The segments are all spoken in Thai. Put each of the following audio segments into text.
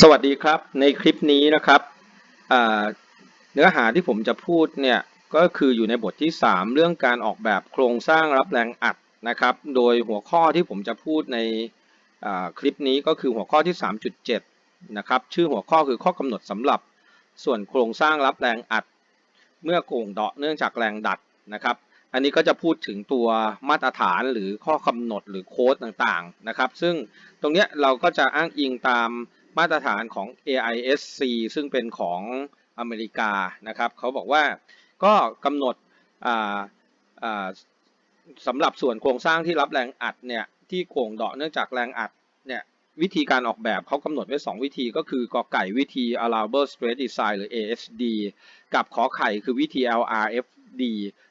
สวัสดีครับในคลิปนี้นะครับเนื้อหาที่ผมจะพูดเนี่ยก็คืออยู่ในบทที่ 3 เรื่องการออกแบบโครงสร้างรับแรงอัดนะครับโดยหัวข้อที่ผมจะพูดในคลิปนี้ก็คือหัวข้อที่ 3.7นะครับชื่อหัวข้อคือข้อกำหนดสำหรับส่วนโครงสร้างรับแรงอัด เมื่อโก่งเดาะเนื่องจากแรงดัดนะครับอันนี้ก็จะพูดถึงตัวมาตรฐานหรือข้อกำหนดหรือโค้ดต่างๆนะครับซึ่งตรงเนี้ยเราก็จะอ้างอิงตาม มาตรฐานของ AISC ซึ่งเป็นของอเมริกานะครับเขาบอกว่าก็กำหนดสำหรับส่วนโครงสร้างที่รับแรงอัดเนี่ยที่โก่งเดาะเนื่องจากแรงอัดเนี่ยวิธีการออกแบบเขากำหนดไว้ 2 วิธีก็คือกอไก่วิธี allowable stress design หรือ ASD กับขอไข่คือวิธี LRFD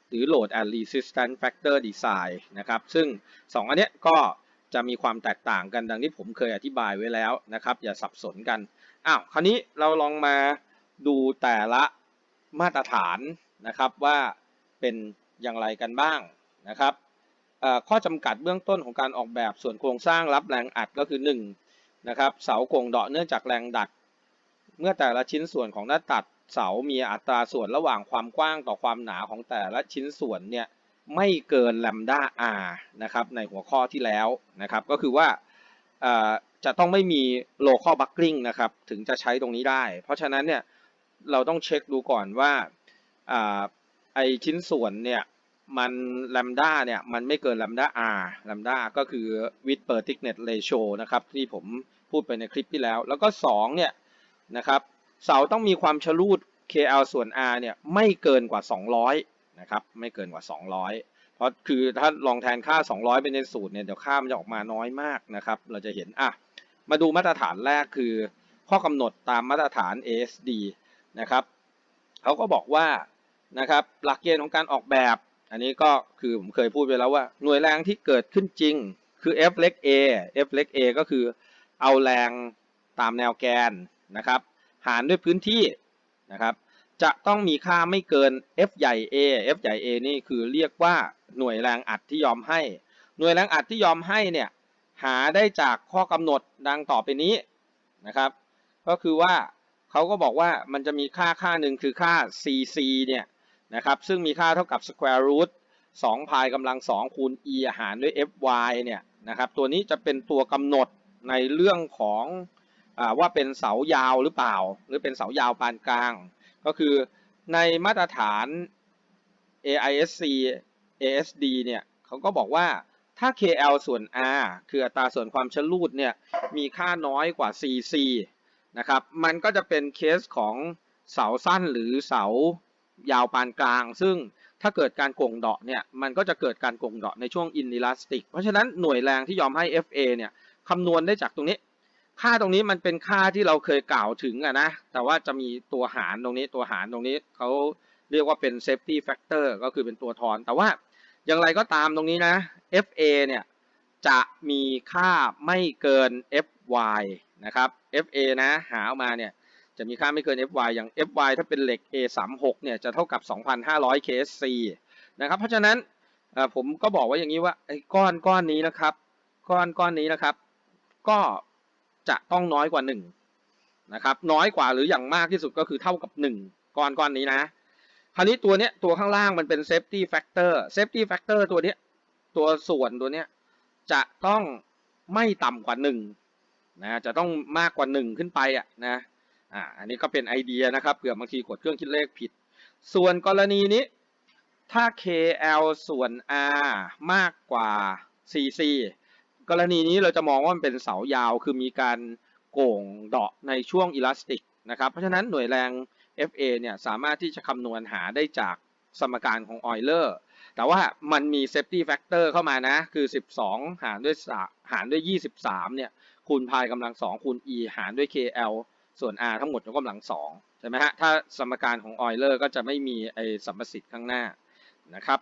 หรือ load and resistance factor design นะครับ ซึ่ง 2 อันเนี้ยก็ จะมีความแตกต่างกันดังที่ผมเคยอธิบายไว้แล้วนะครับ อย่าสับสนกันอ้าวคราวนี้เราลองมาดูแต่ละมาตรฐานนะครับว่าเป็นอย่างไรกันบ้างนะครับข้อจำกัดเบื้องต้นของการออกแบบส่วนโครงสร้างรับแรงอัดก็คือ1นะครับเสาโก่งเดาะเนื่องจากแรงดัด เมื่อแต่ละชิ้นส่วนของหน้าตัดเสามีอัตราส่วนระหว่างความกว้างต่อความหนาของแต่ละชิ้นส่วนเนี่ย ไม่เกิน lambda r นะครับในหัวข้อที่แล้วนะครับ ก็คือว่าจะต้องไม่มี local buckling นะครับ ถึงจะใช้ตรงนี้ได้ เพราะฉะนั้นเนี่ยเราต้องเช็คดูก่อนว่าอไอชิ้นส่วนเนี่ยมัน lambda เนี่ยมันไม่เกิน lambda r lambda ก็คือ width per thickness ratio นะครับที่ผมพูดไปในคลิปที่แล้ว แล้วก็ 2 เนี่ยนะครับเสาต้องมีความชลูด KL ส่วน R เนี่ยไม่เกินกว่า 200 นะครับไม่เกินกว่า 200 เพราะคือถ้าลองแทนค่า 200 เป็นในสูตรเนี่ยเดี๋ยวค่ามันจะออกมาน้อยมากนะครับ เราจะเห็นอะมาดูมาตรฐานแรกคือ ข้อกำหนดตามมาตรฐาน ASD นะครับเขาก็บอกว่านะครับหลักเกณฑ์ของการออกแบบ อันนี้ก็คือผมเคยพูดไปแล้วว่าหน่วยแรงที่เกิดขึ้นจริงคือ F เล็ก A F เล็ก A ก็คือเอาแรงตามแนวแกนนะครับ หารด้วยพื้นที่นะครับ จะต้องมีค่าไม่เกิน F ใหญ่ A F ใหญ่ A นี่คือเรียกว่าหน่วยแรงอัดที่ยอมให้ หน่วยแรงอัดที่ยอมให้เนี่ยหาได้จากข้อกำหนดดังต่อไปนี้นะครับ ก็คือว่าเขาก็บอกว่ามันจะมีค่าค่าหนึ่งคือค่า cc เนี่ยนะครับซึ่งมีค่าเท่ากับ square root 2พายกำลัง 2 คูณ e หารด้วย fy เนี่ยนะครับตัวนี้จะเป็นตัวกำหนดในเรื่องของอว่าเป็นเสายาวหรือเปล่า หรือเป็นเสายาวปานกลาง ก็คือในมาตรฐาน AISC ASD เนี่ยเขาก็บอกว่าถ้า KL ส่วน R คืออัตราส่วนความชะลูดเนี่ยมีค่าน้อยกว่า CC นะครับ มันก็จะเป็นเคสของเสาสั้นหรือเสายาวปานกลาง ซึ่งถ้าเกิดการกงเดาะเนี่ย มันก็จะเกิดการกงเดาะในช่วงอินอิลาสติก เพราะฉะนั้นหน่วยแรงที่ยอมให้ FA เนี่ยคำนวณได้จากตรงนี้ ค่าตรงนี้มันเป็นค่าที่เราเคยกล่าวถึงอะนะ แต่ว่าจะมีตัวหารตรงนี้ตัวหารตรงนี้เขาเรียกว่าเป็น safety factor ก็คือเป็นตัวทอน แต่ว่าอย่างไรก็ตามตรงนี้นะ FA เนี่ยจะมีค่าไม่เกิน FY นะครับ FA นะหาออกมาเนี่ยจะมีค่าไม่เกิน FY อย่าง FY ถ้าเป็นเหล็ก A36 เนี่ยจะเท่ากับ 2,500 KSC นะครับ เพราะฉะนั้นผมก็บอกว่าอย่างนี้ว่าไอ้ก้อนก้อนนี้นะครับ ก้อนก้อนนี้นะครับ ก็ จะต้องน้อยกว่า1นะครับน้อยกว่าหรืออย่างมากที่สุดก็คือเท่ากับ 1 ก้อนก้อนนี้นะ คราวนี้ตัวเนี้ยตัวข้างล่างมันเป็น safety factor safety factor ตัวเนี้ยตัวส่วนตัวเนี้ยจะต้องไม่ต่ำกว่า1นะจะต้องมากกว่า 1 ขึ้นไปอะนะอ่าอันนี้ก็เป็นไอเดียนะครับเผื่อบางทีกดเครื่องคิดเลขผิด ส่วนกรณีนี้ถ้า KL ส่วน R มากกว่า CC กรณีนี้เราจะมองว่ามันเป็นเสายาว คือมีการโก่งเดาะในช่วงอิลาสติกนะครับ เพราะฉะนั้นหน่วยแรง FA เนี่ยสามารถที่จะคำนวณหาได้จากสมการของออยเลอร์ แต่ว่ามันมี safety factor เข้ามานะ คือ 12 หารด้วยหารด้วย 23 เนี่ย คูณพายกำลัง 2 คูณ e หารด้วย KL ส่วน r ทั้งหมดยกกำลัง 2 ใช่ไหมฮะ ถ้าสมการของออยเลอร์ก็จะไม่มีไอสัมประสิทธิ์ข้างหน้านะครับ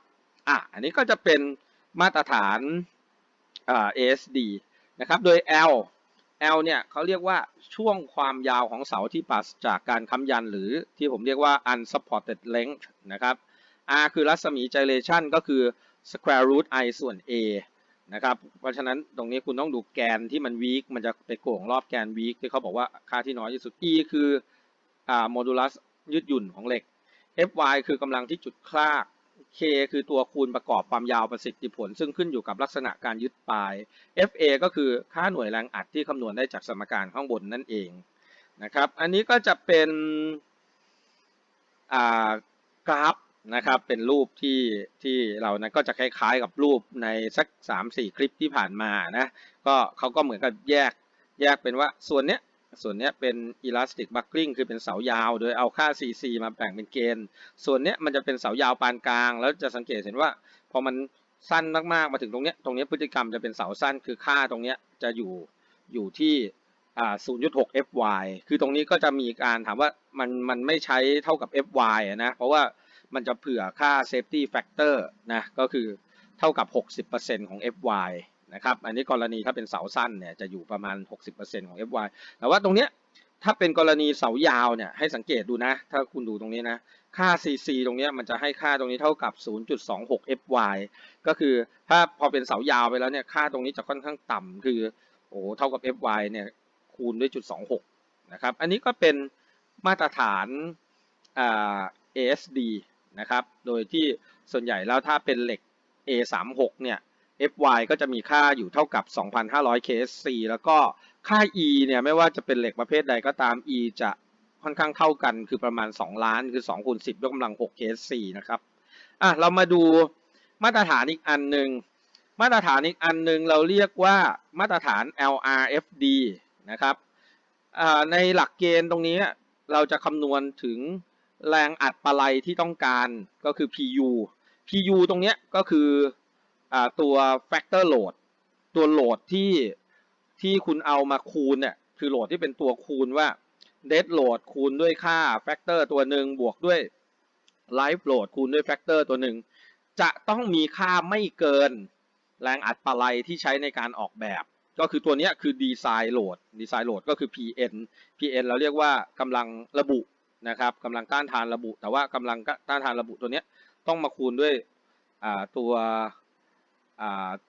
อะ อันนี้ก็จะเป็นมาตรฐาน ASD นะครับ โดย L L เนี่ยเขาเรียกว่าช่วงความยาวของเสาที่ปราศจากการค้ำยันหรือที่ผมเรียกว่า unsupported length นะครับ R คือรัศมี gyration ก็คือ square root i ส่วน a นะครับ เพราะฉะนั้นตรงนี้คุณต้องดูแกนที่มันวีคมันจะไปโก่งรอบแกนวีคที่เขาบอกว่าค่าที่น้อยที่สุด E คืออ่าโมดูลัสยืดหยุ่นของเหล็ก Fy คือกำลังที่จุดคลาก K คือตัวคูณประกอบความยาวประสิทธิผล ซึ่งขึ้นอยู่กับลักษณะการยึดปลาย Fa ก็คือค่าหน่วยแรงอัดที่คำนวณได้จากสมการข้างบนนั่นเองนะครับ อันนี้ก็จะเป็นกราฟนะครับ เป็นรูปที่ที่เรานั้นก็จะคล้ายๆกับรูปในสัก 3-4 คลิปที่ผ่านมานะ ก็เขาก็เหมือนกับแยกแยกเป็นว่าส่วนเนี้ย ส่วนนี้เป็น elastic buckling คือเป็นเสายาว โดยเอาค่า cc มาแบ่งเป็นเกณฑ์ ส่วนนี้มันจะเป็นเสายาวปานกลาง แล้วจะสังเกตเห็นว่าพอมันสั้นมากๆมาถึงตรงนี้ตรงนี้พฤติกรรมจะเป็นเสาสั้นคือค่าตรงนี้จะอยู่อยู่ที่อ่า0.6 fy คือตรงนี้ก็จะมีการถามว่ามันมันไม่ใช้เท่ากับ fy นะ เพราะว่ามันจะเผื่อค่า safety factor นะ ก็คือเท่ากับ 60%ของ fy นะครับ อันนี้กรณีถ้าเป็นเสาสั้นเนี่ยจะอยู่ประมาณ 60%ของ fy แต่ว่าตรงเนี้ยถ้าเป็นกรณีเสายาวเนี่ยให้สังเกตดูนะ ถ้าคุณดูตรงนี้นะ ค่า cc ตรงเนี้ยมันจะให้ค่าตรงนี้เท่ากับ 0.26 fy ก็คือถ้าพอเป็นเสายาวไปแล้วเนี่ยค่าตรงนี้จะค่อนข้างต่ำคือโอ้เท่ากับ fy เนี่ยคูณด้วยจุด26นะครับ อันนี้ก็เป็นมาตรฐานอ่า ASD นะครับ โดยที่ส่วนใหญ่แล้วถ้าเป็นเหล็ก A36 เนี่ย Fy ก็จะมีค่าอยู่เท่ากับ 2,500 KSC แล้วก็ค่า E เนี่ยไม่ว่าจะเป็นเหล็กประเภทใดก็ตาม E จะค่อนข้างเท่ากันคือประมาณ 2 ล้านคือ2คูณ10 ยกกำลัง 6 KSC นะครับอะเรามาดูมาตรฐานอีกอันหนึ่งมาตรฐานอีกอันหนึ่งเราเรียกว่ามาตรฐาน LRFD นะครับในหลักเกณฑ์ตรงนี้เราจะคำนวณถึงแรงอัดปะไลที่ต้องการก็คือ PU PU ตรงนี้ก็คือ ตัว factor load ตัวโหลดที่ที่คุณเอามาคูณเนี่ยคือโหลดที่เป็นตัวคูณว่า dead load คูณด้วยค่า factor ตัวหนึ่งบวกด้วย live load คูณด้วย factor ตัวหนึ่งจะต้องมีค่าไม่เกินแรงอัดปะไลที่ใช้ในการออกแบบ ก็คือตัวนี้คือ design load design load ก็คือ PN PN เราเรียกว่ากำลังระบุนะครับกำลังต้านทานระบุ แต่ว่ากำลังต้านทานระบุตัวนี้ต้องมาคูณด้วยตัว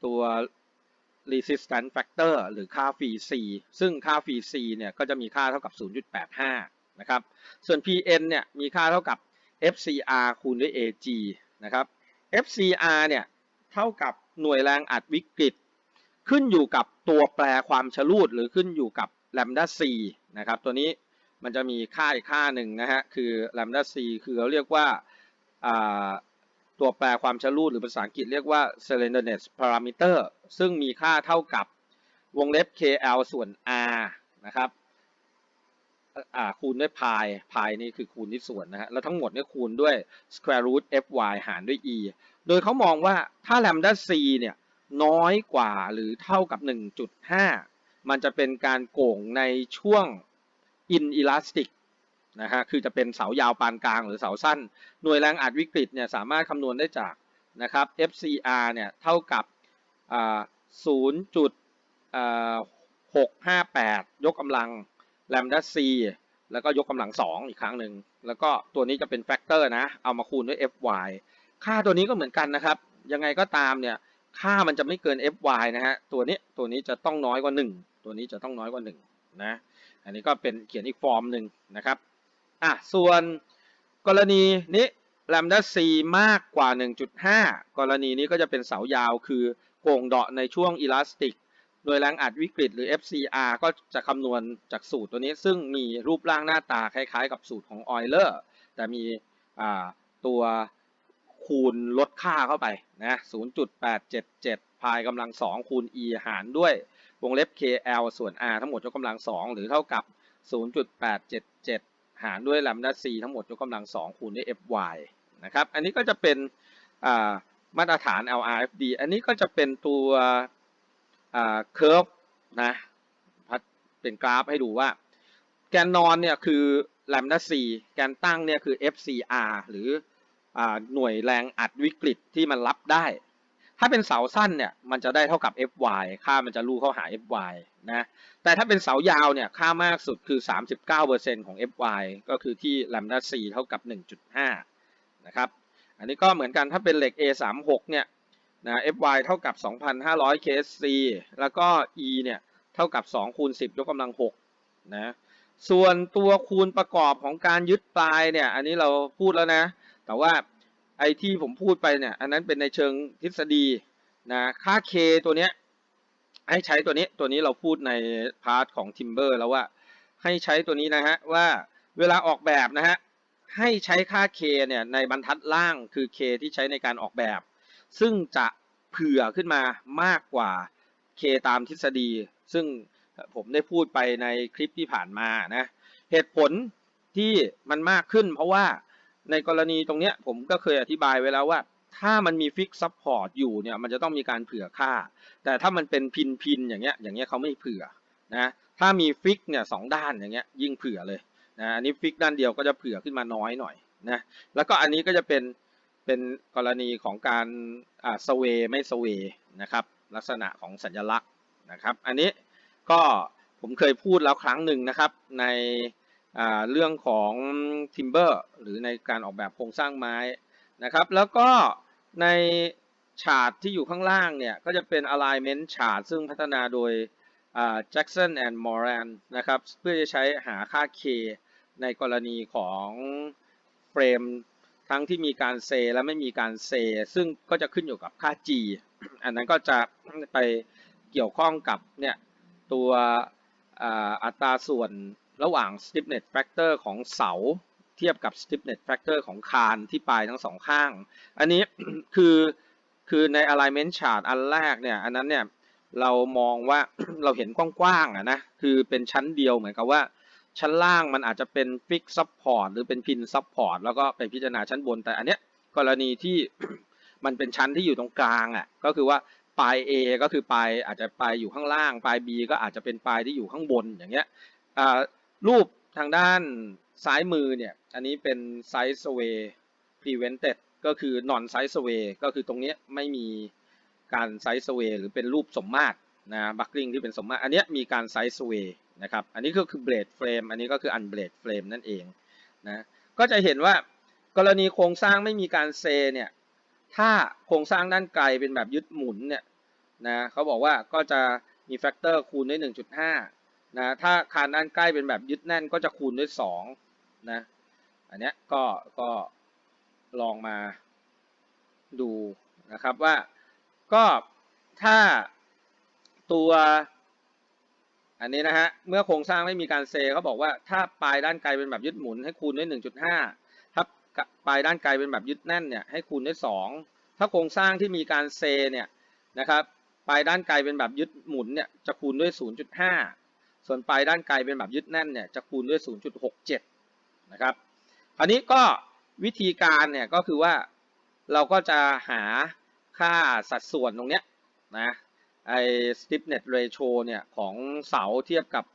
ตัว resistance factor หรือค่า phi C ซึ่งค่า phi C เนี่ยก็จะมีค่าเท่ากับ 0.85 นะครับ ส่วน PN เนี่ยมีค่าเท่ากับ FCR คูณด้วย AG นะครับ FCR เนี่ยเท่ากับหน่วยแรงอัดวิกฤต ขึ้นอยู่กับตัวแปรความชลูดหรือขึ้นอยู่กับ lambda c นะครับ ตัวนี้มันจะมีค่าอีกค่าหนึ่งนะฮะ คือ lambda c คือเราเรียกว่าอ่า ตัวแปรความชะลูดหรือภาษาอังกฤษเรียกว่า slenderness parameter ซึ่งมีค่าเท่ากับวงเล็บ KL ส่วน R นะครับคูณด้วย pi pi นี่คือคูณที่ส่วนนะฮะ แล้วทั้งหมดเนี่ยคูณด้วย square root fy หารด้วย e โดยเขามองว่าถ้า lambda c เนี่ยน้อยกว่าหรือเท่ากับ 1.5 มันจะเป็นการโก่งในช่วง inelastic นะฮะคือจะเป็นเสายาวปานกลางหรือเสาสั้น หน่วยแรงอัดวิกฤตเนี่ยสามารถคำนวณได้จากนะครับ FCR เนี่ยเท่ากับอ่า0.658ยกกำลัง lambda c แล้วก็ยกกำลัง2อีกครั้งหนึ่ง แล้วก็ตัวนี้จะเป็นแฟกเตอร์นะ เอามาคูณด้วย fy ค่าตัวนี้ก็เหมือนกันนะครับ ยังไงก็ตามเนี่ย ค่ามันจะไม่เกิน fy นะฮะ ตัวนี้ ตัวนี้จะต้องน้อยกว่า 1 ตัวนี้จะต้องน้อยกว่า1นะ อันนี้ก็เป็นเขียนอีกฟอร์มหนึ่งนะครับ อะส่วนกรณีนี้ lambda c มากกว่า 1.5 กรณีนี้ก็จะเป็นเสายาวคือโก่งเดาะในช่วง elastic โดยแรงอัดวิกฤตหรือ FCR ก็จะคำนวณจากสูตรตัวนี้ ซึ่งมีรูปร่างหน้าตาคล้ายๆ กับสูตรของ Euler แต่มีตัวคูณลดค่าเข้าไปนะ 0.877 พายกำลัง 2 คูณ e หารด้วยวงเล็บ KL ส่วน r ทั้งหมดยกกำลัง 2 หรือเท่ากับ 0.877 หารด้วย lambda c ทั้งหมดยกกำลัง2คูณด้วย fy นะครับ อันนี้ก็จะเป็นมาตรฐาน LRFD อันนี้ก็จะเป็นตัวอ่า curve นะพัดเป็นกราฟให้ดูว่า แกนนอนเนี่ยคือ lambda c แกนตั้งเนี่ยคือ FCR หรืออหน่วยแรงอัดวิกฤตที่มันรับได้ ถ้าเป็นเสาสั้นเนี่ยมันจะได้เท่ากับ fy ค่ามันจะลู่เข้าหา fy นะ แต่ถ้าเป็นเสายาวเนี่ยค่ามากสุดคือ 39%ของ fy ก็คือที่ lambda c เท่ากับ 1.5 นะครับ อันนี้ก็เหมือนกันถ้าเป็นเหล็ก A36 เนี่ยนะ fy เท่ากับ 2,500 ksc แล้วก็ e เนี่ยเท่ากับ 2 คูณ 10 ยกกำลัง 6 นะ ส่วนตัวคูณประกอบของการยึดปลายเนี่ย อันนี้เราพูดแล้วนะ แต่ว่า ไอที่ผมพูดไปเนี่ย อันนั้นเป็นในเชิงทฤษฎีนะ ค่า k ตัวเนี้ยให้ใช้ตัวนี้ ตัวนี้เราพูดในพาร์ทของ timber แล้วว่า ให้ใช้ตัวนี้นะฮะว่าเวลาออกแบบนะฮะให้ใช้ค่า k เนี่ยในบรรทัดล่างคือ k ที่ใช้ในการออกแบบ ซึ่งจะเผื่อขึ้นมามากกว่า k ตามทฤษฎี ซึ่งผมได้พูดไปในคลิปที่ผ่านมานะ เหตุผลที่มันมากขึ้นเพราะว่า ในกรณีตรงเนี้ยผมก็เคยอธิบายไว้แล้วว่า ถ้ามันมีฟิกซัพพอร์ตอยู่เนี่ยมันจะต้องมีการเผื่อค่า แต่ถ้ามันเป็นพินพินอย่างเงี้ยอย่างเงี้ยเขาไม่เผื่อนะถ้ามีฟิกเนี่ยสองด้านอย่างเงี้ยยิ่งเผื่อเลยนะอันนี้ฟิกด้านเดียวก็จะเผื่อขึ้นมาน้อยหน่อยนะแล้วก็อันนี้ก็จะเป็นเป็นกรณีของการอ่าสเวไม่สเวนะครับลักษณะของสัญลักษณ์นะครับ อันนี้ก็ผมเคยพูดแล้วครั้งหนึ่งนะครับใน เรื่องของ timber หรือในการออกแบบโครงสร้างไม้นะครับ แล้วก็ในฉาดที่อยู่ข้างล่างเนี่ยก็จะเป็น alignment ฉาดซึ่งพัฒนาโดย Jackson and Moran นะครับเพื่อจะใช้หาค่า K ในกรณีของเฟรมทั้งที่มีการเซและไม่มีการเซซึ่งก็จะขึ้นอยู่กับค่า G อันนั้นก็จะไปเกี่ยวข้องกับเนี่ยตัวอัตราส่วน ระหว่าง stiffness factor ของเสาเทียบกับ stiffness factor ของคานที่ปลายทั้งสองข้าง อันนี้คือคือใน alignment chart อันแรกเนี่ย อันนั้นเนี่ยเรามองว่าเราเห็นกว้างๆอะนะ คือเป็นชั้นเดียวเหมือนกับว่า ชั้นล่างมันอาจจะเป็น fix support หรือเป็น pin support แล้วก็ไปพิจารณาชั้นบน แต่อันเนี้ยกรณีที่มันเป็นชั้นที่อยู่ตรงกลางอะก็คือว่าปลาย A ก็คือปลายอาจจะปลายอยู่ข้างล่าง ปลาย B ก็อาจจะเป็นปลายที่อยู่ข้างบนอย่างเงี้ยอ่า รูปทางด้านซ้ายมือเนี่ย อันนี้เป็น side sway prevented ก็คือ non side sway ก็คือตรงนี้ไม่มีการ side sway หรือเป็นรูปสมมาตรนะ buckling ที่เป็นสมมาตรอันนี้มีการ side sway นะครับ อันนี้ก็คือ blade frame อันนี้ก็คือ unblade frame นั่นเองนะ ก็จะเห็นว่ากรณีโครงสร้างไม่มีการเซเนี่ย ถ้าโครงสร้างด้านไกลเป็นแบบยึดหมุนเนี่ยนะเขาบอกว่าก็จะมีแฟกเตอร์คูณด้วย1.5 นะถ้าคานด้านใกล้เป็นแบบยึดแน่นก็จะคูณด้วย2นะอันเนี้ยก็ก็ลองมาดูนะครับว่าก็ถ้าตัวอันนี้นะฮะเมื่อโครงสร้างไม่มีการเซเขาบอกว่าถ้าปลายด้านไกลเป็นแบบยึดหมุนให้คูณด้วย 1.5ถ้าปลายด้านไกลเป็นแบบยึดแน่นเนี่ยให้คูณด้วย 2 ถ้าโครงสร้างที่มีการเซเนี่ยนะครับปลายด้านไกลเป็นแบบยึดหมุนเนี่ยจะคูณด้วย 0.5 ส่วนปลายด้านไกลเป็นแบบยึดแน่นเนี่ยจะคูณด้วย 0.67 นะครับคราวนี้ก็วิธีการเนี่ยก็คือว่าเราก็จะหาค่าสัดส่วนตรงเนี้ยนะไอ้ stiffness ratio เนี่ยของเสาเทียบกับ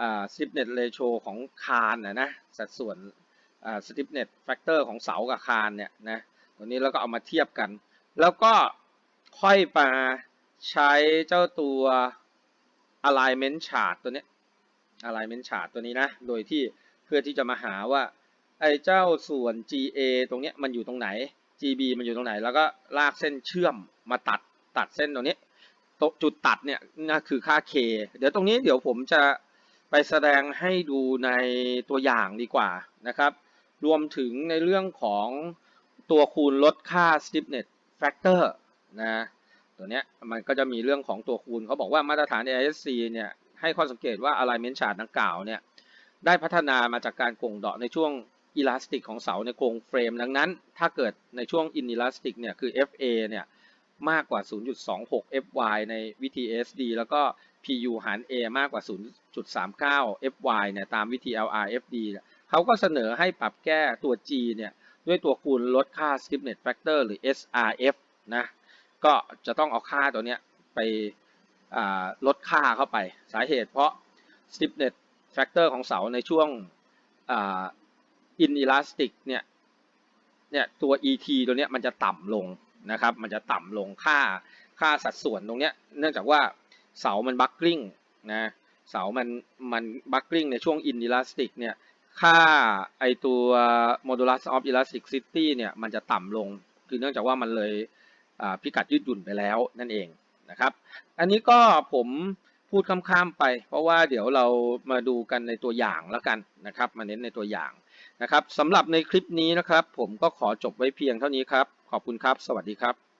อ่า stiffness ratio ของคานนะนะสัดส่วนอ่า stiffness factor ของเสากับคานเนี่ยนะตัวนี้แล้วก็เอามาเทียบกัน แล้วก็ค่อยมาใช้เจ้าตัว alignment chart ตัวนี้ alignment chart ตัวนี้นะ โดยที่เพื่อที่จะมาหาว่าไอ้เจ้าส่วน GA ตรงนี้มันอยู่ตรงไหน GB มันอยู่ตรงไหน แล้วก็ลากเส้นเชื่อมมาตัดตัดเส้นตรงนี้จุดตัดเนี่ยนั่นคือค่า K เดี๋ยวตรงนี้เดี๋ยวผมจะไปแสดงให้ดูในตัวอย่างดีกว่านะครับ รวมถึงในเรื่องของตัวคูณลดค่า stiffness factor นะ ตัวเนี้ยมันก็จะมีเรื่องของตัวคูณเขาบอกว่ามาตรฐาน AISC เนี่ย ให้ข้อสังเกตว่า alignment chart ดังกล่าวเนี่ยได้พัฒนามาจากการโก่งเดาะในช่วงอิลาสติกของเสาในโครงเฟรมดังนั้น ถ้าเกิดในช่วงอินอิลาสติกเนี่ยคือ FA เนี่ยมากกว่า 0.26 FY ในวิธี SD แล้วก็ PU หาร A มากกว่า 0.39 FY เนี่ยตามวิธี LRFD เขาก็เสนอให้ปรับแก้ตัว G เนี่ยด้วยตัวคูณลดค่า stiffness factor หรือ SRF นะก็จะต้องเอาค่าตัวเนี้ยไป ลดค่าเข้าไป สาเหตุเพราะ stiffness factor ของเสาในช่วง inelastic เนี่ยเนี่ยตัว ET ตัวเนี้ยมันจะต่ำลงนะครับ มันจะต่ำลงค่าค่าสัดส่วนตรงเนี้ยเนื่องจากว่าเสามันบัคกลิ้งนะเสามันมันบัคกลิ้งในช่วง inelastic เนี่ยค่าไอตัว modulus of elasticity เนี่ยมันจะต่ำลง คือเนื่องจากว่ามันเลยพิกัดยืดหยุ่นไปแล้วนั่นเอง นะครับ อันนี้ก็ผมพูดข้ามๆไป เพราะว่าเดี๋ยวเรามาดูกันในตัวอย่างแล้วกันนะครับ มาเน้นในตัวอย่างนะครับสำหรับในคลิปนี้นะครับ ผมก็ขอจบไว้เพียงเท่านี้ครับ ขอบคุณครับ สวัสดีครับ